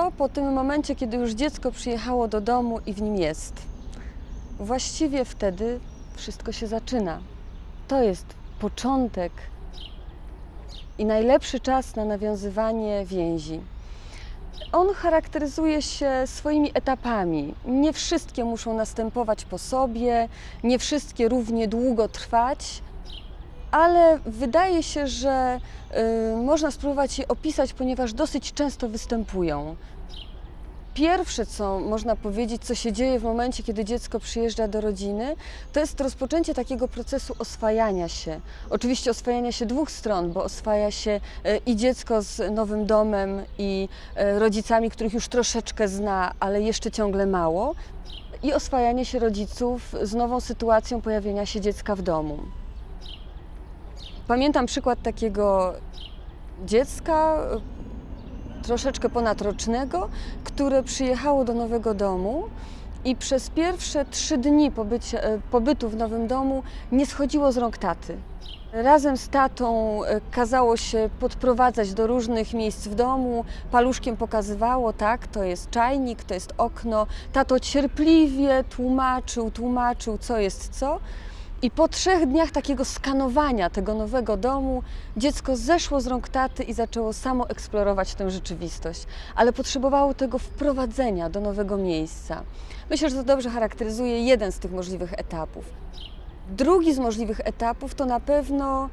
co po tym momencie, kiedy już dziecko przyjechało do domu i w nim jest? Właściwie wtedy wszystko się zaczyna. To jest początek i najlepszy czas na nawiązywanie więzi. On charakteryzuje się swoimi etapami. Nie wszystkie muszą następować po sobie, nie wszystkie równie długo trwać, ale wydaje się, że y, można spróbować je opisać, ponieważ dosyć często występują. Pierwsze, co można powiedzieć, co się dzieje w momencie, kiedy dziecko przyjeżdża do rodziny, to jest rozpoczęcie takiego procesu oswajania się. Oczywiście oswajania się dwóch stron, bo oswaja się e, i dziecko z nowym domem, i e, rodzicami, których już troszeczkę zna, ale jeszcze ciągle mało, i oswajanie się rodziców z nową sytuacją pojawienia się dziecka w domu. Pamiętam przykład takiego dziecka, e, troszeczkę ponadrocznego, które przyjechało do nowego domu i przez pierwsze trzy dni e, pobytu w nowym domu nie schodziło z rąk taty. Razem z tatą e, kazało się podprowadzać do różnych miejsc w domu, paluszkiem pokazywało, tak, to jest czajnik, to jest okno. Tato cierpliwie tłumaczył, tłumaczył, co jest co. I po trzech dniach takiego skanowania tego nowego domu, dziecko zeszło z rąk taty i zaczęło samo eksplorować tę rzeczywistość, ale potrzebowało tego wprowadzenia do nowego miejsca. Myślę, że to dobrze charakteryzuje jeden z tych możliwych etapów. Drugi z możliwych etapów to na pewno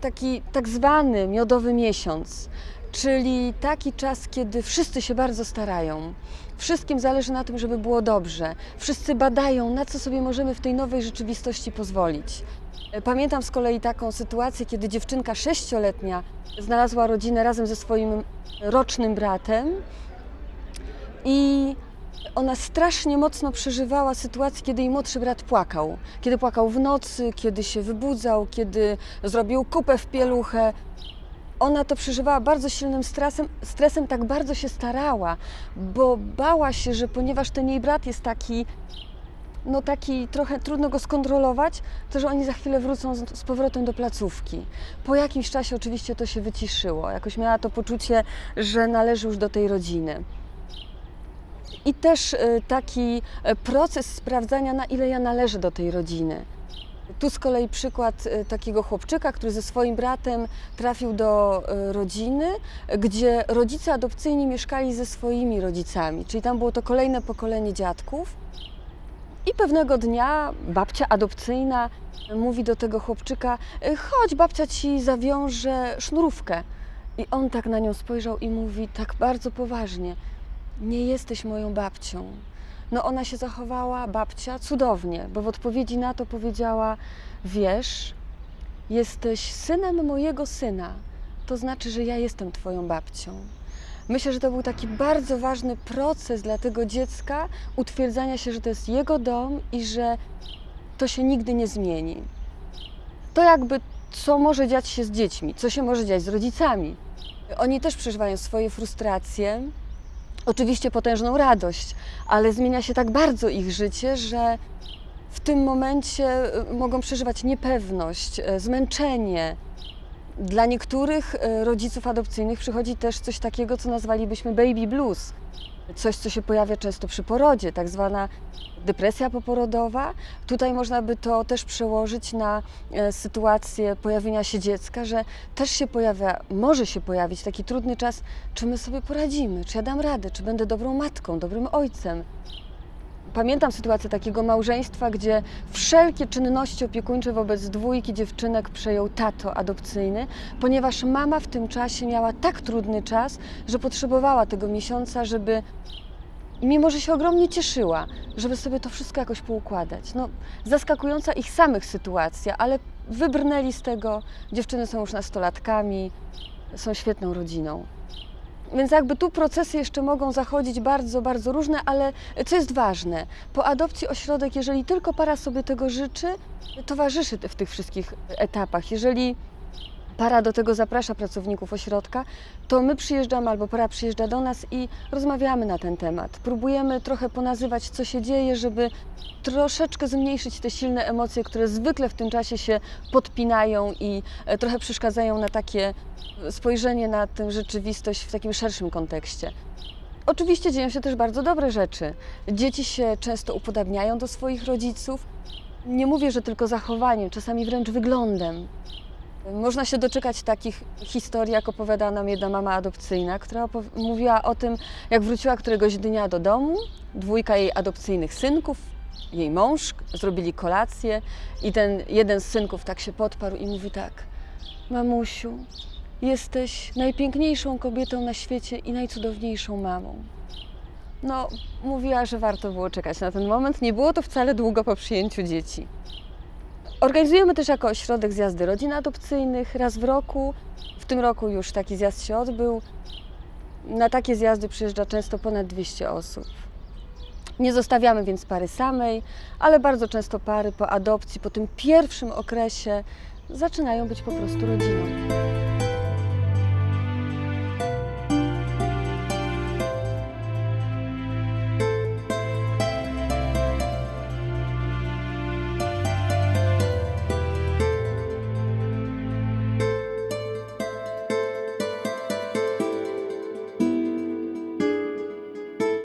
taki tak zwany miodowy miesiąc, czyli taki czas, kiedy wszyscy się bardzo starają. Wszystkim zależy na tym, żeby było dobrze. Wszyscy badają, na co sobie możemy w tej nowej rzeczywistości pozwolić. Pamiętam z kolei taką sytuację, kiedy dziewczynka sześcioletnia znalazła rodzinę razem ze swoim rocznym bratem i ona strasznie mocno przeżywała sytuację, kiedy jej młodszy brat płakał. Kiedy płakał w nocy, kiedy się wybudzał, kiedy zrobił kupę w pieluchę. Ona to przeżywała bardzo silnym stresem, stresem, tak bardzo się starała, bo bała się, że ponieważ ten jej brat jest taki, no taki trochę trudno go skontrolować, to że oni za chwilę wrócą z, z powrotem do placówki. Po jakimś czasie oczywiście to się wyciszyło. Jakoś miała to poczucie, że należy już do tej rodziny. I też y, taki y, proces sprawdzania, na ile ja należę do tej rodziny. Tu z kolei przykład y, takiego chłopczyka, który ze swoim bratem trafił do y, rodziny, gdzie rodzice adopcyjni mieszkali ze swoimi rodzicami, czyli tam było to kolejne pokolenie dziadków. I pewnego dnia babcia adopcyjna mówi do tego chłopczyka: "Y, Chodź, babcia ci zawiąże sznurówkę. I on tak na nią spojrzał i mówi tak bardzo poważnie: Nie jesteś moją babcią. No ona się zachowała, babcia, cudownie, bo w odpowiedzi na to powiedziała: Wiesz, jesteś synem mojego syna. To znaczy, że ja jestem twoją babcią. Myślę, że to był taki bardzo ważny proces dla tego dziecka utwierdzania się, że to jest jego dom i że to się nigdy nie zmieni. To jakby co może dziać się z dziećmi, co się może dziać z rodzicami. Oni też przeżywają swoje frustracje, oczywiście potężną radość, ale zmienia się tak bardzo ich życie, że w tym momencie y, mogą przeżywać niepewność, y, zmęczenie. Dla niektórych y, rodziców adopcyjnych przychodzi też coś takiego, co nazwalibyśmy baby blues. Coś, co się pojawia często przy porodzie, tak zwana depresja poporodowa. Tutaj można by to też przełożyć na e, sytuację pojawienia się dziecka, że też się pojawia, może się pojawić taki trudny czas, czy my sobie poradzimy, czy ja dam radę, czy będę dobrą matką, dobrym ojcem. Pamiętam sytuację takiego małżeństwa, gdzie wszelkie czynności opiekuńcze wobec dwójki dziewczynek przejął tato adopcyjny, ponieważ mama w tym czasie miała tak trudny czas, że potrzebowała tego miesiąca, żeby mimo, że się ogromnie cieszyła, żeby sobie to wszystko jakoś poukładać. No, zaskakująca ich samych sytuacja, ale wybrnęli z tego. Dziewczyny są już nastolatkami, są świetną rodziną. Więc jakby tu procesy jeszcze mogą zachodzić bardzo, bardzo różne, ale co jest ważne, po adopcji ośrodek, jeżeli tylko para sobie tego życzy, towarzyszy w tych wszystkich etapach. Jeżeli para do tego zaprasza pracowników ośrodka, to my przyjeżdżamy albo para przyjeżdża do nas i rozmawiamy na ten temat. Próbujemy trochę ponazywać, co się dzieje, żeby troszeczkę zmniejszyć te silne emocje, które zwykle w tym czasie się podpinają i e, trochę przeszkadzają na takie spojrzenie na tę rzeczywistość w takim szerszym kontekście. Oczywiście dzieją się też bardzo dobre rzeczy. Dzieci się często upodabniają do swoich rodziców. Nie mówię, że tylko zachowaniem, czasami wręcz wyglądem. Można się doczekać takich historii, jak opowiada nam jedna mama adopcyjna, która mówiła o tym, jak wróciła któregoś dnia do domu, dwójka jej adopcyjnych synków, jej mąż, zrobili kolację i ten jeden z synków tak się podparł i mówi tak, mamusiu, jesteś najpiękniejszą kobietą na świecie i najcudowniejszą mamą. No, mówiła, że warto było czekać na ten moment. Nie było to wcale długo po przyjęciu dzieci. Organizujemy też jako ośrodek zjazdy rodzin adopcyjnych raz w roku. W tym roku już taki zjazd się odbył. Na takie zjazdy przyjeżdża często ponad 200 osób. Nie zostawiamy więc pary samej, ale bardzo często pary po adopcji, po tym pierwszym okresie zaczynają być po prostu rodziną.